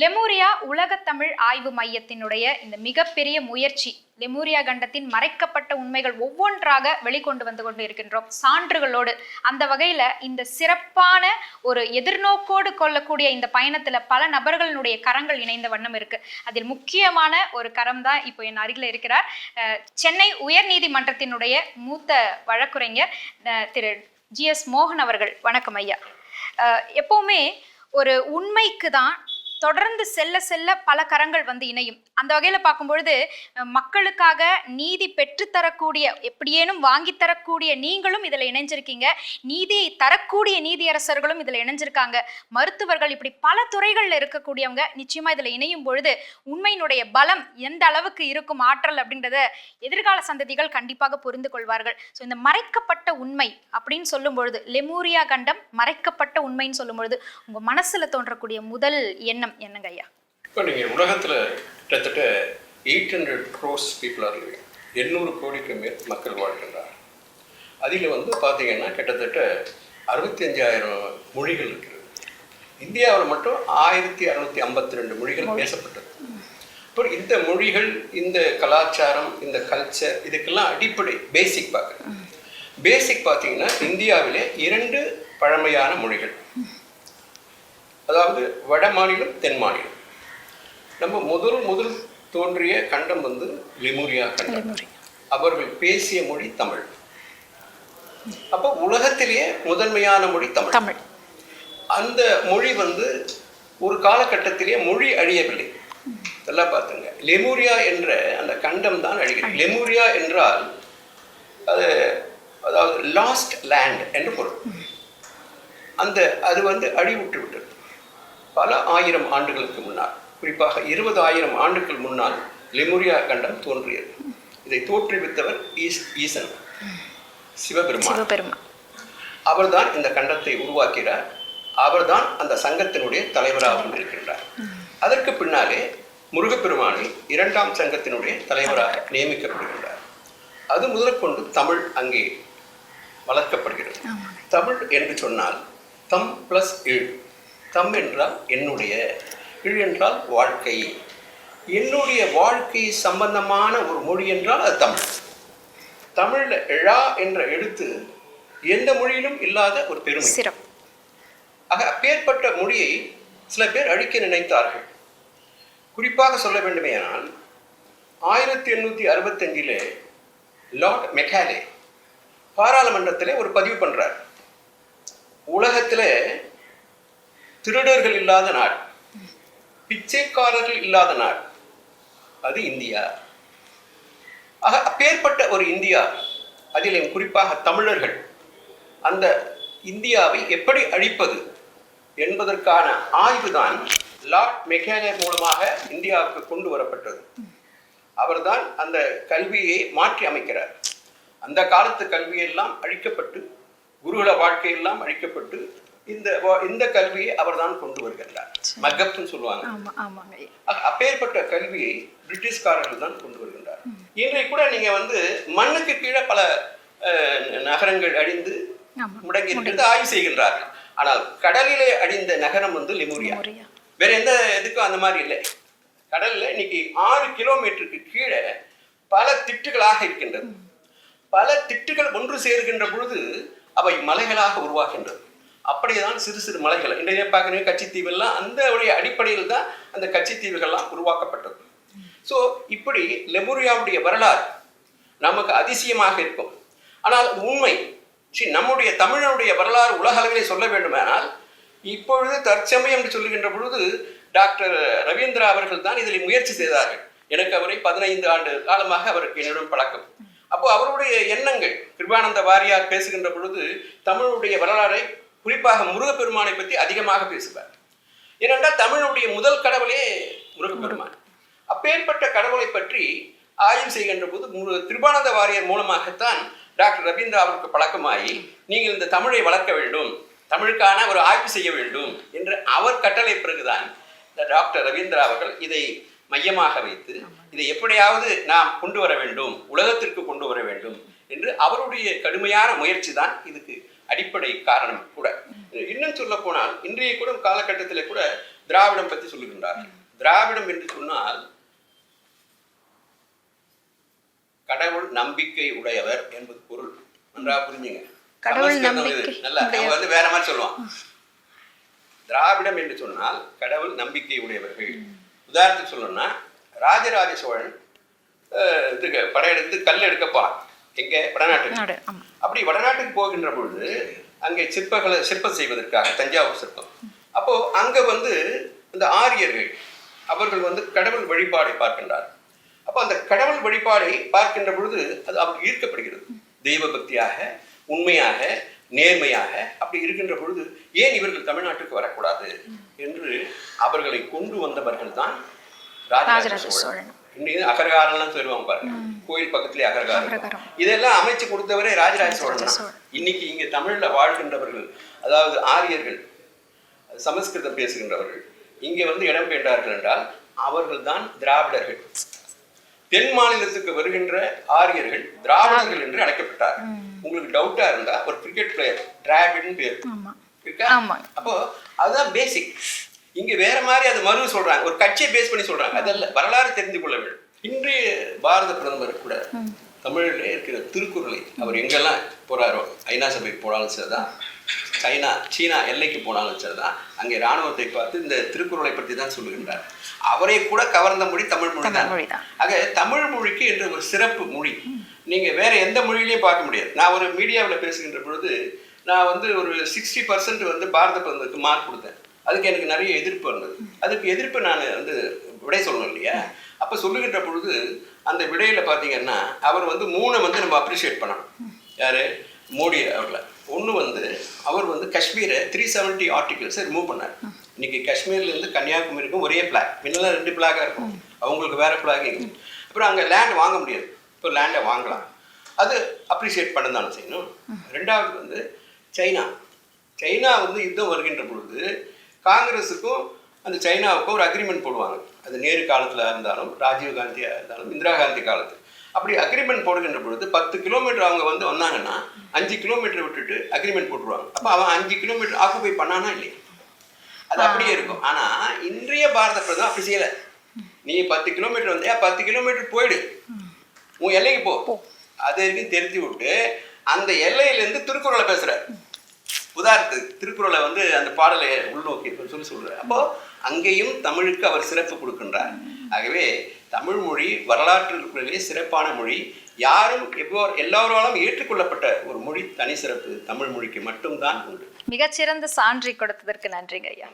லெமூரியா உலகத்தமிழ் ஆய்வு மையத்தினுடைய இந்த மிகப்பெரிய முயற்சி லெமூரியா கண்டத்தின் மறைக்கப்பட்ட உண்மைகள் ஒவ்வொன்றாக வெளிக்கொண்டு வந்து கொண்டு இருக்கின்றோம் சான்றுகளோடு அந்த வகையில் இந்த சிறப்பான ஒரு எதிர்நோக்கோடு கொள்ளக்கூடிய இந்த பயணத்தில் பல நபர்களுடைய கரங்கள் இணைந்த வண்ணம் இருக்கு. அதில் முக்கியமான ஒரு கரம் தான் இப்போ என் அருகில் இருக்கிறார். சென்னை உயர்நீதிமன்றத்தினுடைய மூத்த வழக்குரைஞர் திரு ஜி எஸ் மோகன் அவர்கள். வணக்கம் ஐயா. எப்பவுமே ஒரு உண்மைக்கு தான் தொடர்ந்து செல்ல செல்ல பல கரங்கள் வந்து இணையும். அந்த வகையில் பார்க்கும்பொழுது மக்களுக்காக நீதி பெற்றுத்தரக்கூடிய எப்படியேனும் வாங்கி தரக்கூடிய நீங்களும் இதில் இணைஞ்சிருக்கீங்க. நீதியை தரக்கூடிய நீதியரசர்களும் இதில் இணைஞ்சிருக்காங்க. மருத்துவர்கள் இப்படி பல துறைகளில் இருக்கக்கூடியவங்க நிச்சயமாக இதில் இணையும் பொழுது உண்மையினுடைய பலம் எந்த அளவுக்கு இருக்கும் ஆற்றல் அப்படின்றத எதிர்கால சந்ததிகள் கண்டிப்பாக புரிந்து கொள்வார்கள். ஸோ இந்த மறைக்கப்பட்ட உண்மை அப்படின்னு சொல்லும் பொழுது லெமூரியா கண்டம் மறைக்கப்பட்ட உண்மைன்னு சொல்லும் பொழுது உங்கள் மனசில் தோன்றக்கூடிய முதல் எண்ணம் என்னங்க ஐயா? இப்போ நீங்கள் உலகத்தில் கிட்டத்தட்ட eight hundred crores people are living எண்ணூறு கோடிக்கு மேல் மக்கள் வாழ்கின்றார். அதில் வந்து பார்த்தீங்கன்னா கிட்டத்தட்ட அறுபத்தஞ்சாயிரம் மொழிகள் இருக்கிறது இந்தியாவில் மட்டும் ஆயிரத்தி அறுநூத்தி ஐம்பத்தி ரெண்டு மொழிகள் பேசப்பட்டது. அப்புறம் இந்த மொழிகள் இந்த கலாச்சாரம் இந்த கல்ச்சர் இதுக்கெல்லாம் அடிப்படை பேசிக் பார்க்குறேன் பேசிக் பார்த்தீங்கன்னா இந்தியாவிலே இரண்டு பழமையான மொழிகள். அதாவது வட மாநிலம் தென் மாநிலம். நம்ம முதல் முதல் தோன்றிய கண்டம் வந்து லெமூரியா கண்டம். அவர்கள் பேசிய மொழி தமிழ். அப்போ உலகத்திலேயே முதன்மையான மொழி தமிழ். தமிழ். அந்த மொழி வந்து ஒரு காலகட்டத்திலே மொழி அழியவில்லை. நல்லா பார்த்துங்க. லெமூரியா என்ற அந்த கண்டம் தான் அழிகிறது. லெமூரியா என்றால் அது அதாவது லாஸ்ட் லேண்ட் என்று பொருள். அந்த அது வந்து அழிவுற்று விட்டது. பல ஆயிரம் ஆண்டுகளுக்கு முன்னால் குறிப்பாக இருபது ஆயிரம் ஆண்டுகள் முன்னால் லெமூரியா கண்டம் தோன்றியது. இதை தோற்றுவித்தவர் ஈஸ் ஈசன் சிவபெருமான். சிவபெருமா அவர்தான் இந்த கண்டத்தை உருவாக்கிறார் அவர்தான் அந்த சங்கத்தினுடைய தலைவராகவும் இருக்கின்றார். அதற்கு பின்னாலே முருகப்பெருமானை இரண்டாம் சங்கத்தினுடைய தலைவராக நியமிக்கப்படுகின்றார். அது முதற்கொண்டு தமிழ் அங்கே வளர்க்கப்படுகிறது. தமிழ் என்று சொன்னால் தம் பிளஸ் இழ் தம் என்றால் என்னுடைய இழ் என்றால் வாழ்க்கை. என்னுடைய வாழ்க்கை சம்பந்தமான ஒரு மொழி என்றால் அது தமிழ். தமிழ்ல ழா என்ற எழுத்து எந்த மொழியிலும் இல்லாத ஒரு பெருமை. சிறப்பு. ஆக அப்பேற்பட்ட மொழியை சில பேர் அழிக்க நினைத்தார்கள். குறிப்பாக சொல்ல வேண்டுமேயானால் ஆயிரத்தி எண்ணூற்றி அறுபத்தஞ்சிலே லார்ட் மெக்காலே பாராளுமன்றத்திலே ஒரு பதிவு பண்றார். உலகத்திலே திருடர்கள் இல்லாத நாடு. பிச்சைக்காரர்கள் இல்லாத நாடு. அது இந்தியா. ஆக அப்பேற்பட்ட ஒரு இந்தியா அதிலும் குறிப்பாக தமிழர்கள் அந்த இந்தியாவை எப்படி அழிப்பது என்பதற்கான ஆய்வுதான் லார்ட் மெக்காலே மூலமாக இந்தியாவுக்கு கொண்டு வரப்பட்டது. அவர்தான் அந்த கல்வியை மாற்றி அமைக்கிறார். அந்த காலத்து கல்வியெல்லாம் அழிக்கப்பட்டு குருகுல வாழ்க்கையெல்லாம் அழிக்கப்பட்டு இந்த இந்த கல்வியை அவர்தான் கொண்டு வருகிறார் மக்கப்னு சொல்லுவாங்க. அப்பேற்பட்ட கல்வியை பிரிட்டிஷ்காரர்கள் தான் கொண்டு வருகின்றார். இன்றைக்கு கூட நீங்க வந்து மண்ணுக்கு கீழே பல நகரங்கள் அழிந்து முடங்கி. இருக்கிறது ஆய்வு செய்கின்றார்கள். ஆனால் கடலிலே அழிந்த நகரம் வந்து லெமூரியா வேற எந்த இதுக்கும் அந்த மாதிரி இல்லை. கடல்ல இன்னைக்கு ஆறு கிலோமீட்டருக்கு கீழே பல திட்டுகளாக இருக்கின்றது. பல திட்டுகள் ஒன்று சேருகின்ற பொழுது அவை மலைகளாக உருவாகின்றது. அப்படியேதான் சிறு சிறு மலைகள். இன்றைய பார்க்குறீங்க கச்சித்தீவெல்லாம் அந்த அடிப்படையில் தான் அந்த கச்சித்தீவுகள்லாம் உருவாக்கப்பட்டது. ஸோ இப்படி லெமுரியாவுடைய வரலாறு நமக்கு அதிசயமாக இருக்கும். ஆனால் உண்மை சரி நம்முடைய தமிழனுடைய வரலாறு உலக அளவிலே சொல்ல வேண்டுமானால் இப்பொழுது தற்சமயம் என்று சொல்லுகின்ற பொழுது டாக்டர் ரவீந்திரா அவர்கள் தான் இதில் முயற்சி செய்தார்கள். எனக்கு அவரை பதினைந்து ஆண்டு காலமாக அவருக்கு என்னுடன் பழக்கம். அப்போ அவருடைய எண்ணங்கள் கிருபானந்த வாரியார் பேசுகின்ற பொழுது தமிழுடைய வரலாறை குறிப்பாக முருகப்பெருமானை பற்றி அதிகமாக பேசுவார். ஏனென்றால் தமிழுடைய முதல் கடவுளே முருகப்பெருமான். அப்பேற்பட்ட கடவுளை பற்றி ஆய்வு செய்கின்ற போது திருபானந்த வாரியர் மூலமாகத்தான் டாக்டர் ரவீந்திரா அவருக்கு பழக்கமாகி நீங்கள் இந்த தமிழை வளர்க்க வேண்டும் தமிழுக்கான ஒரு ஆய்வு செய்ய வேண்டும் என்று அவர் கட்டளை பிறகுதான் இந்த டாக்டர் ரவீந்திரா அவர்கள் இதை மையமாக வைத்து இதை எப்படியாவது நாம் கொண்டு வர வேண்டும் உலகத்திற்கு கொண்டு வர வேண்டும் என்று அவருடைய கடுமையான முயற்சி தான் இதுக்கு அடிப்படை காரணம் கூட. இன்னும் சொல்ல போனால் இன்றைய கூட காலகட்டத்தில் கூட திராவிடம் பற்றி சொல்லுகின்றார்கள் திராவிடம் என்று சொன்னால் கடவுள் நம்பிக்கை உடையவர் என்பது பொருள். நன்றா புரிஞ்சுங்க. நல்லா அவங்க வந்து வேற மாதிரி சொல்லுவான் திராவிடம் என்று சொன்னால் கடவுள் நம்பிக்கை உடையவர்கள். உதாரணத்துக்கு சொல்லணும்னா ராஜராஜ சோழன் இதுக்கு படையெடுத்து கல் எடுக்க போறான். எங்க? ஆமா. அப்படி வடநாட்டுக்கு போகின்ற பொழுது அங்கே சிற்பங்களை சிற்பம் செய்வதற்காக தஞ்சாவூர் சிற்பம். அப்போ அங்க வந்து இந்த ஆரியர்கள் அவர்கள் வந்து கடவுள் வழிபாடை பார்க்கின்றார் அப்போ அந்த கடவுள் வழிபாடை பார்க்கின்ற பொழுது அது அவருக்கு ஈர்க்கப்படுகிறது. தெய்வ பக்தியாக உண்மையாக நேர்மையாக அப்படி இருக்கின்ற பொழுது ஏன் இவர்கள் தமிழ்நாட்டுக்கு வரக்கூடாது? என்று அவர்களை கொண்டு வந்தவர்கள் தான் ராஜராஜ சோழன். இன்னைக்கு அகரகாரம்லாம் சொல்லுவாங்க பாருங்க. கோயில் பக்கத்திலே அகரகாரம். இதெல்லாம் அமைச்சு கொடுத்தவரே ராஜராஜ சோழன். இன்னைக்கு இங்க தமிழ்ல வாழ்கின்றவர்கள் அதாவது ஆரியர்கள் சமஸ்கிருதம் பேசுகின்றவர்கள் இங்கே வந்து இடம் பெயர்ந்தார்கள் என்றால் அவர்கள் தான் திராவிடர்கள். தென் மாநிலத்துக்கு வருகின்ற ஆரியர்கள் திராவிடர்கள் என்று அழைக்கப்பட்டார். உங்களுக்கு டவுட்டா இருந்தா ஒரு கிரிக்கெட் பிளேயர் டிராவிட்னு பேர். இருக்கா. அப்போ அதுதான் பேசிக் இங்க வேற மாதிரி அது மறு சொல்றாங்க. ஒரு கட்சியை பேஸ் பண்ணி சொல்றாங்க. அதல்ல வரலாறு தெரிந்து கொள்ள வேண்டும். இன்றைய பாரத பிரதமர் கூட தமிழில் இருக்கிற திருக்குறளை அவர் எங்கெல்லாம் போறாரோ ஐநா சபைக்கு போனாலும் சரிதான். சைனா சீனா எல்லைக்கு போனாலும் சரிதான். அங்கே ராணுவத்தை பார்த்து இந்த திருக்குறளை பற்றி தான் சொல்லுகின்றார். அவரை கூட கவர்ந்த மொழி தமிழ் மொழி தான். ஆக தமிழ் மொழிக்கு என்ற ஒரு சிறப்பு மொழி. நீங்க வேற எந்த மொழியிலையும் பார்க்க முடியாது. நான் ஒரு மீடியாவில் பேசுகின்ற பொழுது நான் வந்து ஒரு சிக்ஸ்டி பர்சன்ட் வந்து பாரத பிரதமருக்கு மார்க் கொடுத்தேன். அதுக்கு எனக்கு நிறைய எதிர்ப்பு இருந்தது அதுக்கு எதிர்ப்பு நான் வந்து விடை சொல்லணும் இல்லையா? அப்போ சொல்லுகின்ற பொழுது அந்த விடையில் பார்த்தீங்கன்னா அவர் வந்து மூணை வந்து நம்ம அப்ரிஷியேட் பண்ணணும். யார்? மோடி அவர்களை. ஒன்று வந்து அவர் வந்து காஷ்மீரை த்ரீ செவன்ட்டி ஆர்டிகல்ஸை ரிமூவ் பண்ணார். இன்னைக்கு காஷ்மீர்லேருந்து கன்னியாகுமரிக்கும் ஒரே பிளாக் முன்னெல்லாம் ரெண்டு பிளாகாக இருக்கும். அவங்களுக்கு வேறு பிளாக் அப்புறம் அங்கே லேண்ட் வாங்க முடியாது. இப்போ லேண்டை வாங்கலாம். அது அப்ரிஷியேட் பண்ண தானே செய்யணும். ரெண்டாவது வந்து சைனா. சைனா வந்து யுத்தம் வருகின்ற பொழுது காங்கிரஸுக்கும் அந்த சைனாவுக்கும் ஒரு அக்ரிமெண்ட் போடுவாங்க. அது நேரு காலத்தில் இருந்தாலும் ராஜீவ் காந்தியாக இருந்தாலும் இந்திரா காந்தி காலத்து. அப்படி அக்ரிமெண்ட் போடுகின்ற பொழுது பத்து கிலோமீட்டர் அவங்க வந்து வந்தாங்கன்னா அஞ்சு கிலோமீட்டர் விட்டுட்டு அக்ரிமெண்ட் போட்டுருவாங்க. அப்போ அவன் அஞ்சு கிலோமீட்டர் ஆக்குபை பண்ணானா இல்லையா? அது அப்படியே இருக்கும். ஆனா இன்றைய பாரத பிரதமர் அப்படி செய்யல. நீ பத்து கிலோமீட்டர் வந்தியா பத்து கிலோமீட்டர் போயிடு. உன் எல்லைக்கு போ. அது வரைக்கும் தெரிஞ்சு விட்டு அந்த எல்லையிலேருந்து திருக்குறளை பேசுறாரு உதாரணத்துக்கு திருக்குறளை வந்து அந்த பாடலை உள்நோக்கி சொல்லி சொல்றாரு. அப்போ அங்கேயும் தமிழுக்கு அவர் சிறப்பு கொடுக்கின்றார். ஆகவே தமிழ் மொழி வரலாற்றிலே சிறப்பான மொழி யாரும் எவ்வளோ எல்லோராலும் ஏற்றுக்கொள்ளப்பட்ட ஒரு மொழி தனி சிறப்பு தமிழ் மொழிக்கு மட்டும்தான் உண்டு. மிகச்சிறந்த சான்றை கொடுத்ததற்கு நன்றிங்க ஐயா.